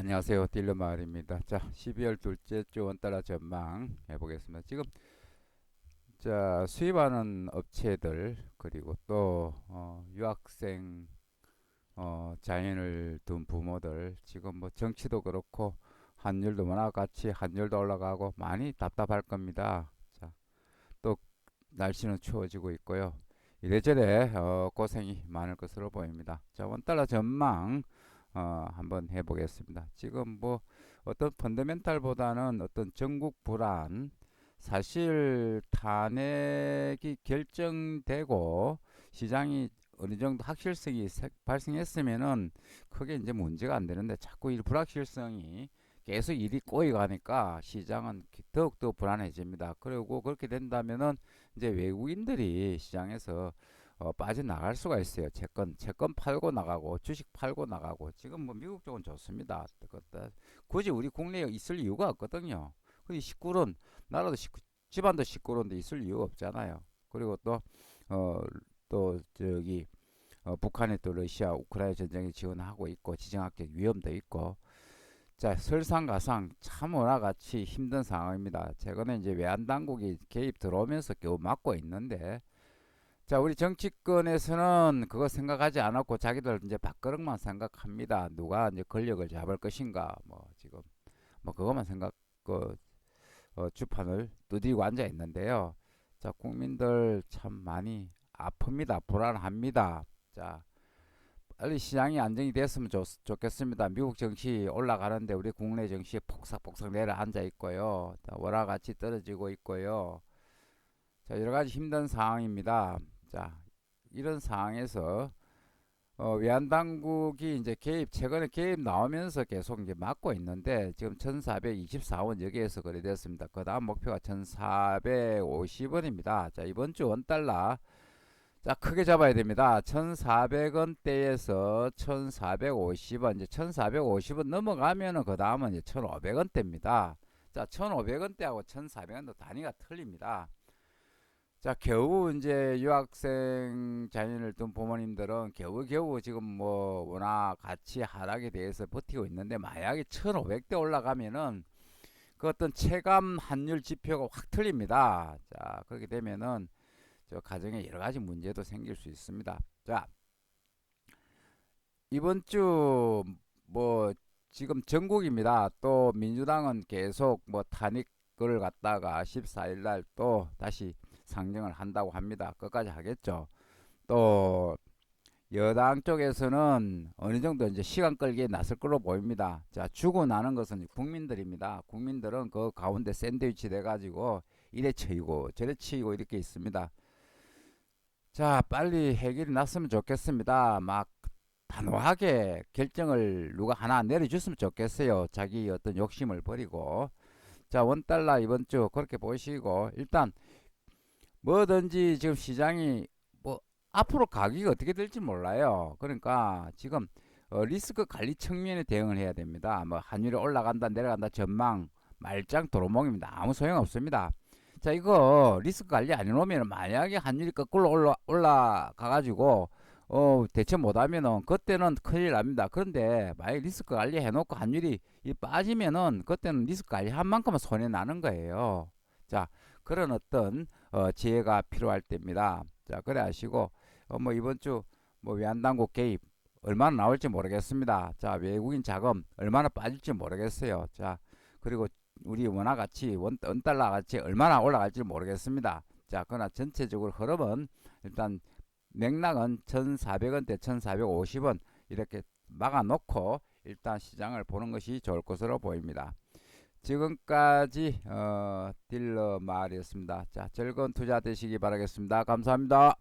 안녕하세요. 딜러 마을입니다. 자, 12월 둘째 주 원달러 전망 해보겠습니다. 지금 자 수입하는 업체들 그리고 또 어, 유학생 어, 자녀를 둔 부모들 지금 뭐 정치도 그렇고 환율도 워낙 같이 환율도 올라가고 많이 답답할 겁니다. 자, 또 날씨는 추워지고 있고요. 이래저래 어, 고생이 많을 것으로 보입니다. 자, 원달러 전망 어, 한번 해보겠습니다. 지금 뭐 어떤 펀더멘탈보다는 어떤 전국 불안, 사실 탄핵이 결정되고 시장이 어느 정도 확실성이 세- 발생했으면은 크게 이제 문제가 안 되는데 자꾸 이 불확실성이 계속 일이 꼬이가니까 시장은 기- 더욱더 불안해집니다. 그리고 그렇게 된다면은 이제 외국인들이 시장에서 어, 빠져나갈 수가 있어요. 채권, 채권 팔고 나가고, 주식 팔고 나가고. 지금 뭐 미국 쪽은 좋습니다. 굳이 우리 국내에 있을 이유가 없거든요. 그 시끄러운, 나라도 시끄, 집안도 시끄러운데 있을 이유가 없잖아요. 그리고 또, 어, 또, 저기, 어, 북한에 또 러시아, 우크라이나 전쟁에 지원하고 있고, 지정학적 위험도 있고, 자, 설상가상 참 오나같이 힘든 상황입니다. 최근에 이제 외환 당국이 개입 들어오면서 겨우 막고 있는데, 자, 우리 정치권에서는 그거 생각하지 않았고 자기들 이제 밥그릇만 생각합니다. 누가 이제 권력을 잡을 것인가, 뭐 지금 뭐 그것만 생각 그 어, 주판을 두드리고 앉아 있는데요. 자, 국민들 참 많이 아픕니다. 불안합니다. 자, 빨리 시장이 안정이 됐으면 좋, 좋겠습니다. 미국 정치 올라가는데 우리 국내 정치 폭삭폭삭 내려앉아 있고요. 자, 월화같이 떨어지고 있고요. 자, 여러 가지 힘든 상황입니다. 자, 이런 상황에서 어, 외환 당국이 이제 개입 최근에 개입 나오면서 계속 이제 막고 있는데 지금 1,424원 여기에서 거래됐습니다. 그 다음 목표가 1,450원입니다. 자, 이번 주 원달러 자, 크게 잡아야 됩니다. 1,400원대에서 1,450원, 이제 1,450원 넘어가면은 그 다음은 이제 1,500원대입니다. 자, 1,500원대하고 1,400원도 단위가 틀립니다. 자, 겨우 이제 유학생 자녀를 둔 부모님들은 겨우 겨우 지금 뭐 워낙 가치 하락에 대해서 버티고 있는데 만약에 1,500대 올라가면은 그 어떤 체감 환율 지표가 확 틀립니다. 자, 그렇게 되면은 저 가정에 여러 가지 문제도 생길 수 있습니다. 자, 이번 주 뭐 지금 전국입니다. 또 민주당은 계속 뭐 탄핵을 갖다가 14일 날 또 다시 상정을 한다고 합니다. 끝까지 하겠죠. 또 여당 쪽에서는 어느 정도 이제 시간 끌기에 나설 걸로 보입니다. 자, 주고 나는 것은 국민들입니다. 국민들은 그 가운데 샌드위치 돼가지고 이래 치이고 저래 치이고 이렇게 있습니다. 자, 빨리 해결이 났으면 좋겠습니다. 막 단호하게 결정을 누가 하나 내려줬으면 좋겠어요. 자기 어떤 욕심을 버리고. 자, 원달러 이번 주 그렇게 보시고 일단 뭐든지 지금 시장이 뭐 앞으로 가격이 어떻게 될지 몰라요. 그러니까 지금 어, 리스크 관리 측면에 대응을 해야 됩니다. 뭐 환율이 올라간다 내려간다 전망 말짱 도로몽입니다. 아무 소용 없습니다. 자 이거 리스크 관리 안 해놓으면 만약에 환율이 거꾸로 올라 올라가 가지고 어 대처 못하면은 그때는 큰일 납니다. 그런데 만약 리스크 관리 해놓고 환율이 이 빠지면은 그때는 리스크 관리 한 만큼은 손해 나는 거예요. 자 그런 어떤 어, 지혜가 필요할 때입니다. 자, 그래 하시고, 어, 뭐, 이번 주, 뭐, 외환당국 개입, 얼마나 나올지 모르겠습니다. 자, 외국인 자금, 얼마나 빠질지 모르겠어요. 자, 그리고 우리 원화 가치, 원, 원달러 가치, 얼마나 올라갈지 모르겠습니다. 자, 그러나 전체적으로 흐름은, 일단, 맥락은 1,400원대, 1,450원, 이렇게 막아놓고, 일단 시장을 보는 것이 좋을 것으로 보입니다. 지금까지 어, 딜러 말이었습니다. 자, 즐거운 투자 되시기 바라겠습니다. 감사합니다.